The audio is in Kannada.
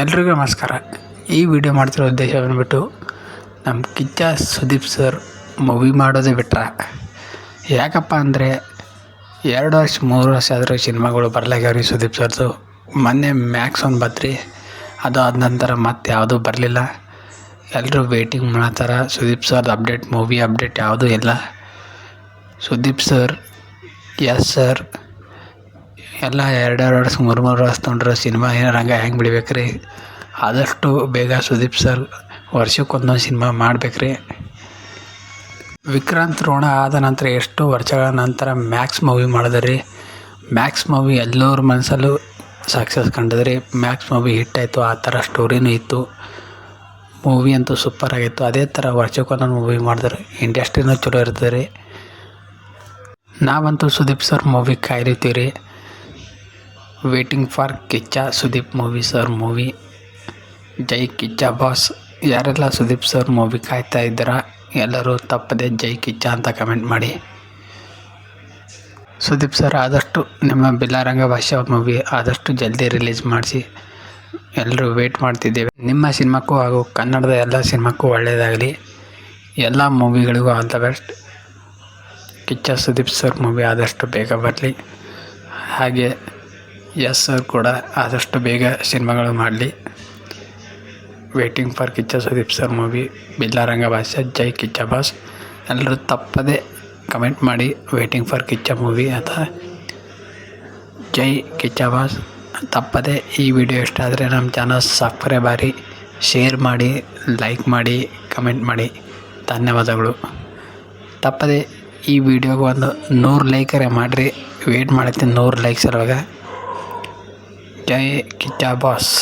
ಎಲ್ರಿಗೂ ನಮಸ್ಕಾರ. ಈ ವಿಡಿಯೋ ಮಾಡ್ತಿರೋ ಉದ್ದೇಶ ಬಂದುಬಿಟ್ಟು ನಮ್ಮ ಕಿಚ್ಚ ಸುದೀಪ್ ಸರ್ ಮೂವಿ ಮಾಡೋದೇ ಬಿಟ್ರೆ. ಯಾಕಪ್ಪ ಅಂದರೆ ಎರಡು ವರ್ಷ, ಮೂರು ವರ್ಷ ಆದರೂ ಸಿನಿಮಾಗಳು ಬರಲಾಗ್ಯಾವ್ರಿ ಸುದೀಪ್ ಸರ್ದು? ಮೊನ್ನೆ ಮ್ಯಾಕ್ಸ್ ಒಂದು ಬತ್ರಿ. ಅದು ಆದ ನಂತರ ಮತ್ತೆ ಯಾವುದೂ ಬರಲಿಲ್ಲ. ಎಲ್ಲರೂ ವೇಟಿಂಗ್ ಮಾಡತ್ತಾರ ಸುದೀಪ್ ಸರ್ದು ಅಪ್ಡೇಟ್ ಮೂವಿ ಅಪ್ಡೇಟ್ ಯಾವುದೂ ಇಲ್ಲ. ಸುದೀಪ್ ಸರ್ ಎಸ್ ಸರ್ ಎಲ್ಲ ಎರಡೆರಡು ವರ್ಷ, ಮೂರು ಮೂರು ವರ್ಷ ತೊಗೊಂಡ್ರೆ ಸಿನಿಮಾ ಏನಾರ ಹಂಗೆ ಹೆಂಗೆ ಬಿಡ್ಬೇಕು ರೀ ಆದಷ್ಟು ಬೇಗ ಸುದೀಪ್ ಸರ್ ವರ್ಷಕ್ಕೆ ಒಂದೊಂದು ಸಿನಿಮಾ ಮಾಡ್ಬೇಕು ರೀ ವಿಕ್ರಾಂತ್ ರೋಣ ಆದ ನಂತರ ಎಷ್ಟು ವರ್ಷಗಳ ನಂತರ ಮ್ಯಾಕ್ಸ್ ಮೂವಿ ಮಾಡಿದ್ರಿ. ಮ್ಯಾಕ್ಸ್ ಮೂವಿ ಎಲ್ಲರ ಮನಸ್ಸಲ್ಲೂ ಸಕ್ಸಸ್ ಕಂಡದ್ರಿ. ಮ್ಯಾಕ್ಸ್ ಮೂವಿ ಹಿಟ್ ಆಯಿತು, ಆ ಥರ ಸ್ಟೋರಿನೂ ಇತ್ತು. ಮೂವಿ ಅಂತೂ ಸೂಪರ್ ಆಗಿತ್ತು. ಅದೇ ಥರ ವರ್ಷಕ್ಕೆ ಒಂದೊಂದು ಮೂವಿ ಮಾಡಿದ್ರೆ ಇಂಡಸ್ಟ್ರಿನೂ ಚಲೋ ಇರ್ತದೆ ರೀ ನಾವಂತೂ ಸುದೀಪ್ ಸರ್ ಮೂವಿ ಕಾಯ್ದಿರ್ತೀವಿ ರೀ waiting for Kichcha Sudeep movie sir movie Jai Kichcha boss ಯಾರೆಲ್ಲ ಸುದೀಪ್ ಸರ್ ಮೂವಿ ಕಾಯ್ತಾ ಇದ್ದೀರಾ? ಎಲ್ಲರೂ ತಪ್ಪದೆ ಜೈ ಕಿಚ್ಚ ಅಂತ ಕಮೆಂಟ್ ಮಾಡಿ. ಸುದೀಪ್ ಸರ್ ಆದಷ್ಟು ನಿಮ್ಮ ಬಿಲ್ಲಾರಂಗ ಭಾಷೆ ಮೂವಿ ಆದಷ್ಟು ಜಲ್ದಿ ರಿಲೀಸ್ ಮಾಡಿಸಿ. ಎಲ್ಲರೂ ವೇಟ್ ಮಾಡ್ತಿದ್ದೇವೆ. ನಿಮ್ಮ ಸಿನಿಮಾಕ್ಕೂ ಹಾಗೂ ಕನ್ನಡದ ಎಲ್ಲ ಸಿನಿಮಾಕ್ಕೂ ಒಳ್ಳೆಯದಾಗಲಿ ಎಲ್ಲ ಮೂವಿಗಳಿಗೂ all the best Kichcha Sudeep sir movie ಆದಷ್ಟು ಬೇಗ ಬರಲಿ. ಹಾಗೆ ಎಸ್ ಸರ್ ಕೂಡ ಆದಷ್ಟು ಬೇಗ ಸಿನಿಮಾಗಳು ಮಾಡಲಿ. Waiting for Kichcha Sudeep sir movie Billa Ranga Baasha Jai Kichcha boss. ಎಲ್ಲರೂ ತಪ್ಪದೇ ಕಮೆಂಟ್ ಮಾಡಿ ವೇಟಿಂಗ್ ಫಾರ್ ಕಿಚ್ಚ ಮೂವಿ ಅಥವಾ ಜೈ ಕಿಚ್ಚ ಬಾಸ್. ತಪ್ಪದೆ ಈ ವಿಡಿಯೋ ಇಷ್ಟ ಆದರೆ ನಮ್ಮ ಚಾನಲ್ ಸಬ್ಸ್ಕ್ರೈಬ್ ಬಾರಿ ಶೇರ್ ಮಾಡಿ ಲೈಕ್ ಮಾಡಿ ಕಮೆಂಟ್ ಮಾಡಿ. ಧನ್ಯವಾದಗಳು. ತಪ್ಪದೆ ಈ ವಿಡಿಯೋಗೆ ಒಂದು ನೂರು ಲೈಕರೆ ಮಾಡಿರಿ. ವೇಟ್ ಮಾಡತ್ತೀನಿ ನೂರು ಲೈಕ್ಸ್ ಇರುವಾಗ ಜೈ ಕಿಚ್ಚ ಬಾಸ್